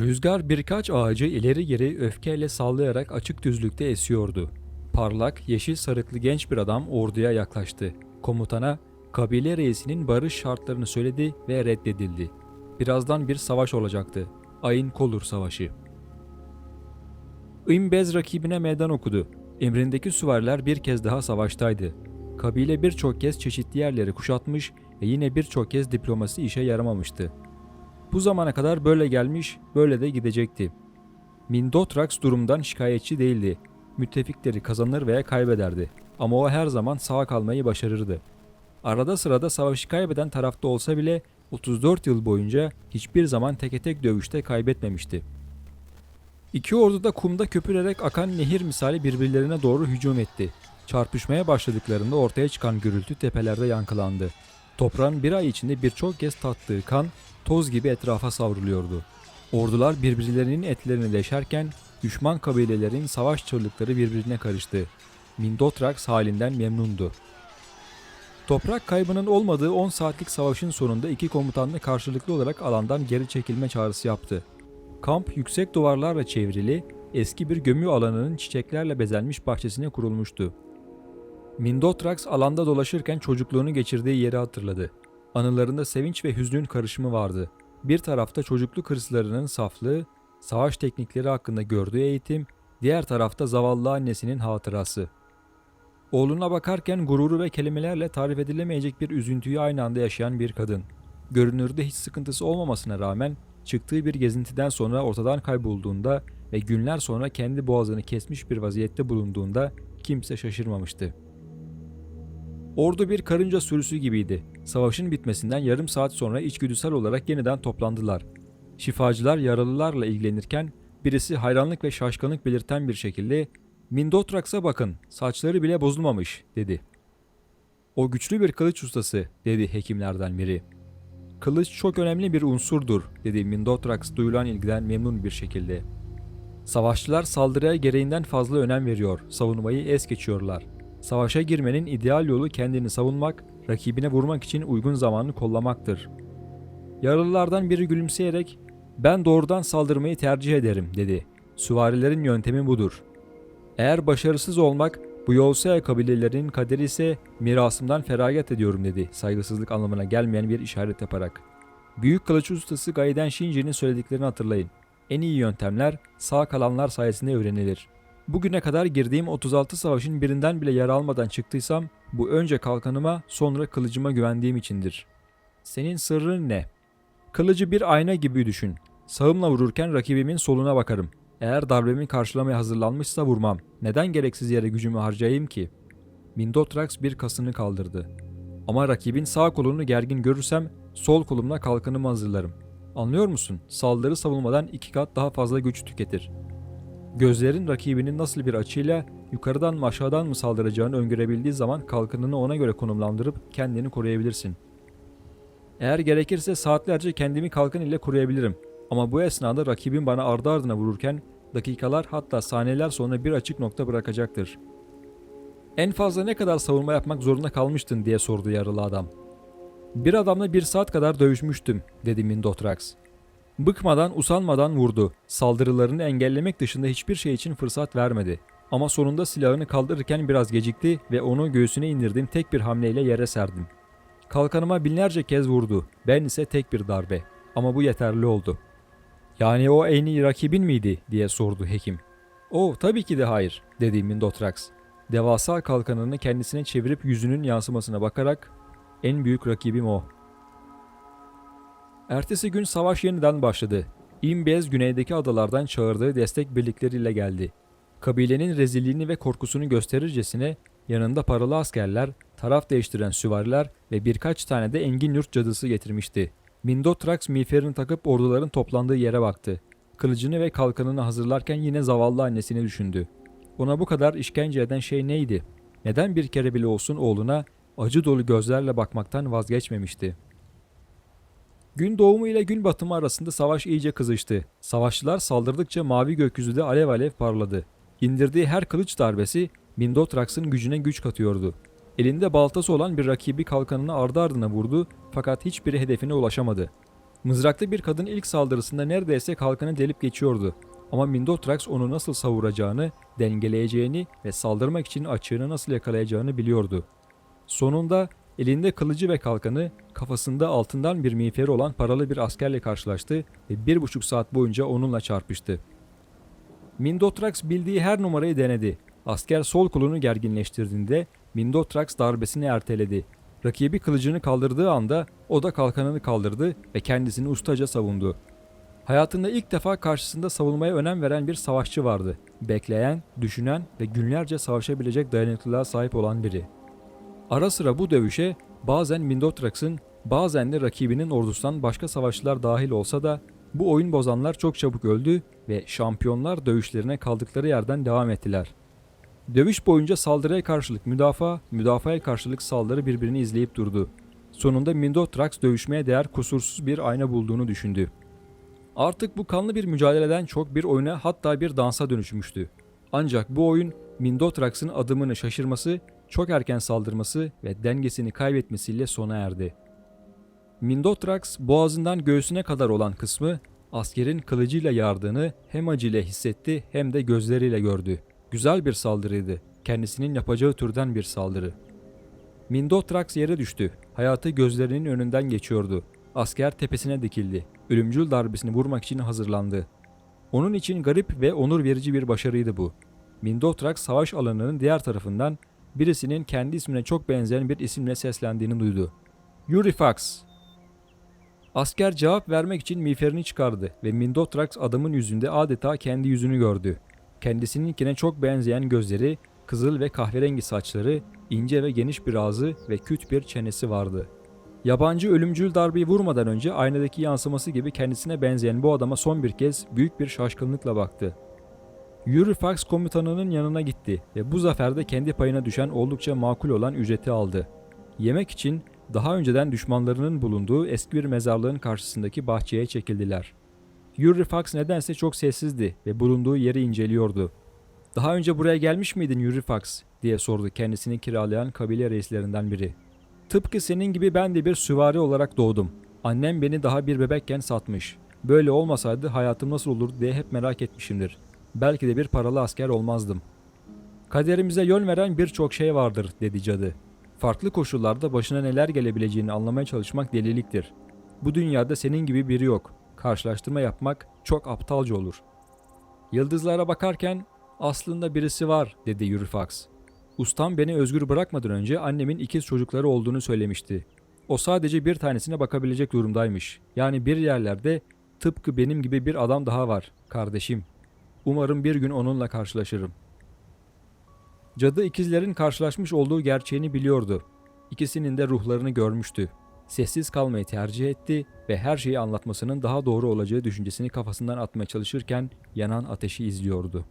Rüzgar birkaç ağacı ileri geri öfkeyle sallayarak açık düzlükte esiyordu. Parlak, yeşil sarıklı genç bir adam orduya yaklaştı. Komutana, kabile reisinin barış şartlarını söyledi ve reddedildi. Birazdan bir savaş olacaktı. Ayın Kolur Savaşı. İmbez rakibine meydan okudu. Emrindeki süvariler bir kez daha savaştaydı. Kabile birçok kez çeşitli yerleri kuşatmış ve yine birçok kez diplomasi işe yaramamıştı. Bu zamana kadar böyle gelmiş, böyle de gidecekti. Mindotrax durumdan şikayetçi değildi. Müttefikleri kazanır veya kaybederdi. Ama o her zaman sağ kalmayı başarırdı. Arada sırada savaşı kaybeden tarafta olsa bile 34 yıl boyunca hiçbir zaman teke tek dövüşte kaybetmemişti. İki ordu da kumda köpürerek akan nehir misali birbirlerine doğru hücum etti. Çarpışmaya başladıklarında ortaya çıkan gürültü tepelerde yankılandı. Toprağın bir ay içinde birçok kez tattığı kan toz gibi etrafa savruluyordu. Ordular birbirlerinin etlerini deşerken düşman kabilelerin savaş çığlıkları birbirine karıştı. Mindotrax halinden memnundu. Toprak kaybının olmadığı 10 saatlik savaşın sonunda iki komutanlı karşılıklı olarak alandan geri çekilme çağrısı yaptı. Kamp yüksek duvarlarla çevrili, eski bir gömü alanının çiçeklerle bezenmiş bahçesine kurulmuştu. Mindotrax alanda dolaşırken çocukluğunu geçirdiği yeri hatırladı. Anılarında sevinç ve hüznün karışımı vardı. Bir tarafta çocukluk hırslarının saflığı, savaş teknikleri hakkında gördüğü eğitim, diğer tarafta zavallı annesinin hatırası. Oğluna bakarken gururu ve kelimelerle tarif edilemeyecek bir üzüntüyü aynı anda yaşayan bir kadın. Görünürde hiç sıkıntısı olmamasına rağmen çıktığı bir gezintiden sonra ortadan kaybolduğunda ve günler sonra kendi boğazını kesmiş bir vaziyette bulunduğunda kimse şaşırmamıştı. Ordu bir karınca sürüsü gibiydi. Savaşın bitmesinden yarım saat sonra içgüdüsel olarak yeniden toplandılar. Şifacılar yaralılarla ilgilenirken birisi hayranlık ve şaşkınlık belirten bir şekilde Mindotrax'a bakın saçları bile bozulmamış dedi. O güçlü bir kılıç ustası dedi hekimlerden biri. Kılıç çok önemli bir unsurdur dedi Mindotrax duyulan ilgiden memnun bir şekilde. Savaşçılar saldırıya gereğinden fazla önem veriyor, savunmayı es geçiyorlar. Savaşa girmenin ideal yolu kendini savunmak, rakibine vurmak için uygun zamanı kollamaktır. Yaralılardan biri gülümseyerek "Ben doğrudan saldırmayı tercih ederim." dedi. Süvarilerin yöntemi budur. Eğer başarısız olmak bu Yolsaya kabilelerinin kaderi ise mirasımdan feragat ediyorum dedi saygısızlık anlamına gelmeyen bir işaret yaparak. Büyük kılıç ustası Gaiden Shinji'nin söylediklerini hatırlayın. En iyi yöntemler sağ kalanlar sayesinde öğrenilir. Bugüne kadar girdiğim 36 savaşın birinden bile yara almadan çıktıysam bu önce kalkanıma sonra kılıcıma güvendiğim içindir. Senin sırrın ne? Kılıcı bir ayna gibi düşün. Sağımla vururken rakibimin soluna bakarım. Eğer darbemi karşılamaya hazırlanmışsa vurmam. Neden gereksiz yere gücümü harcayayım ki? Mindotrax bir kasını kaldırdı. Ama rakibin sağ kolunu gergin görürsem sol kolumla kalkanımı hazırlarım. Anlıyor musun? Saldırı savunmadan iki kat daha fazla güç tüketir. Gözlerin rakibinin nasıl bir açıyla yukarıdan mı aşağıdan mı saldıracağını öngörebildiği zaman kalkanını ona göre konumlandırıp kendini koruyabilirsin. Eğer gerekirse saatlerce kendimi kalkan ile koruyabilirim. Ama bu esnada rakibim bana ardı ardına vururken dakikalar hatta saniyeler sonra bir açık nokta bırakacaktır. En fazla ne kadar savunma yapmak zorunda kalmıştın diye sordu yaralı adam. Bir adamla bir saat kadar dövüşmüştüm dedi Mindotrax. Bıkmadan usanmadan vurdu. Saldırılarını engellemek dışında hiçbir şey için fırsat vermedi. Ama sonunda silahını kaldırırken biraz gecikti ve onu göğsüne indirdiğim tek bir hamleyle yere serdim. Kalkanıma binlerce kez vurdu. Ben ise tek bir darbe. Ama bu yeterli oldu. Yani o en iyi rakibin miydi diye sordu hekim. O tabii ki de hayır dedi Mindotrax. Devasa kalkanını kendisine çevirip yüzünün yansımasına bakarak en büyük rakibim o. Ertesi gün savaş yeniden başladı. İmbez güneydeki adalardan çağırdığı destek birlikleriyle geldi. Kabilenin rezilliğini ve korkusunu gösterircesine yanında paralı askerler, taraf değiştiren süvariler ve birkaç tane de engin yurt cadısı getirmişti. Mindotrax miğferini takıp orduların toplandığı yere baktı. Kılıcını ve kalkanını hazırlarken yine zavallı annesini düşündü. Ona bu kadar işkence eden şey neydi? Neden bir kere bile olsun oğluna acı dolu gözlerle bakmaktan vazgeçmemişti? Gün doğumu ile gün batımı arasında savaş iyice kızıştı. Savaşçılar saldırdıkça mavi gökyüzü alev alev parladı. İndirdiği her kılıç darbesi Mindotrax'ın gücüne güç katıyordu. Elinde baltası olan bir rakibi kalkanını ardı ardına vurdu fakat hiçbiri hedefine ulaşamadı. Mızraklı bir kadın ilk saldırısında neredeyse kalkanı delip geçiyordu. Ama Mindotrax onu nasıl savuracağını, dengeleyeceğini ve saldırmak için açığını nasıl yakalayacağını biliyordu. Sonunda elinde kılıcı ve kalkanı, kafasında altından bir miğferi olan paralı bir askerle karşılaştı ve bir buçuk saat boyunca onunla çarpıştı. Mindotrax bildiği her numarayı denedi. Asker sol kolunu gerginleştirdiğinde Mindotrax darbesini erteledi. Rakibi kılıcını kaldırdığı anda o da kalkanını kaldırdı ve kendisini ustaca savundu. Hayatında ilk defa karşısında savunmaya önem veren bir savaşçı vardı. Bekleyen, düşünen ve günlerce savaşabilecek dayanıklılığa sahip olan biri. Ara sıra bu dövüşe bazen Mindotrax'ın bazen de rakibinin ordusundan başka savaşçılar dahil olsa da bu oyun bozanlar çok çabuk öldü ve şampiyonlar dövüşlerine kaldıkları yerden devam ettiler. Dövüş boyunca saldırıya karşılık müdafaa, müdafaya karşılık saldırı birbirini izleyip durdu. Sonunda Mindotrax dövüşmeye değer kusursuz bir ayna bulduğunu düşündü. Artık bu kanlı bir mücadeleden çok bir oyuna hatta bir dansa dönüşmüştü. Ancak bu oyun Mindotrax'ın adımını şaşırması, çok erken saldırması ve dengesini kaybetmesiyle sona erdi. Mindotrax boğazından göğsüne kadar olan kısmı askerin kılıcıyla yardığını hem acıyla hissetti hem de gözleriyle gördü. Güzel bir saldırıydı. Kendisinin yapacağı türden bir saldırı. Mindotrax yere düştü. Hayatı gözlerinin önünden geçiyordu. Asker tepesine dikildi. Ölümcül darbesini vurmak için hazırlandı. Onun için garip ve onur verici bir başarıydı bu. Mindotrax savaş alanının diğer tarafından birisinin kendi ismine çok benzeyen bir isimle seslendiğini duydu. Yurifax! Asker cevap vermek için miğferini çıkardı ve Mindotrax adamın yüzünde adeta kendi yüzünü gördü. Kendisininkine çok benzeyen gözleri, kızıl ve kahverengi saçları, ince ve geniş bir ağzı ve küt bir çenesi vardı. Yabancı ölümcül darbeyi vurmadan önce aynadaki yansıması gibi kendisine benzeyen bu adama son bir kez büyük bir şaşkınlıkla baktı. Yurifax komutanının yanına gitti ve bu zaferde kendi payına düşen oldukça makul olan ücreti aldı. Yemek için daha önceden düşmanlarının bulunduğu eski bir mezarlığın karşısındaki bahçeye çekildiler. Yurifax nedense çok sessizdi ve bulunduğu yeri inceliyordu. Daha önce buraya gelmiş miydin Yurifax diye sordu kendisini kiralayan kabile reislerinden biri. Tıpkı senin gibi ben de bir süvari olarak doğdum. Annem beni daha bir bebekken satmış. Böyle olmasaydı hayatım nasıl olurdu diye hep merak etmişimdir. Belki de bir paralı asker olmazdım. Kaderimize yön veren birçok şey vardır dedi cadı. Farklı koşullarda başına neler gelebileceğini anlamaya çalışmak deliliktir. Bu dünyada senin gibi biri yok. Karşılaştırma yapmak çok aptalca olur. Yıldızlara bakarken aslında birisi var dedi Yurifax. Ustam beni özgür bırakmadan önce annemin ikiz çocukları olduğunu söylemişti. O sadece bir tanesine bakabilecek durumdaymış. Yani bir yerlerde tıpkı benim gibi bir adam daha var, kardeşim. Umarım bir gün onunla karşılaşırım. Cadı ikizlerin karşılaşmış olduğu gerçeğini biliyordu. İkisinin de ruhlarını görmüştü. Sessiz kalmayı tercih etti ve her şeyi anlatmasının daha doğru olacağı düşüncesini kafasından atmaya çalışırken yanan ateşi izliyordu.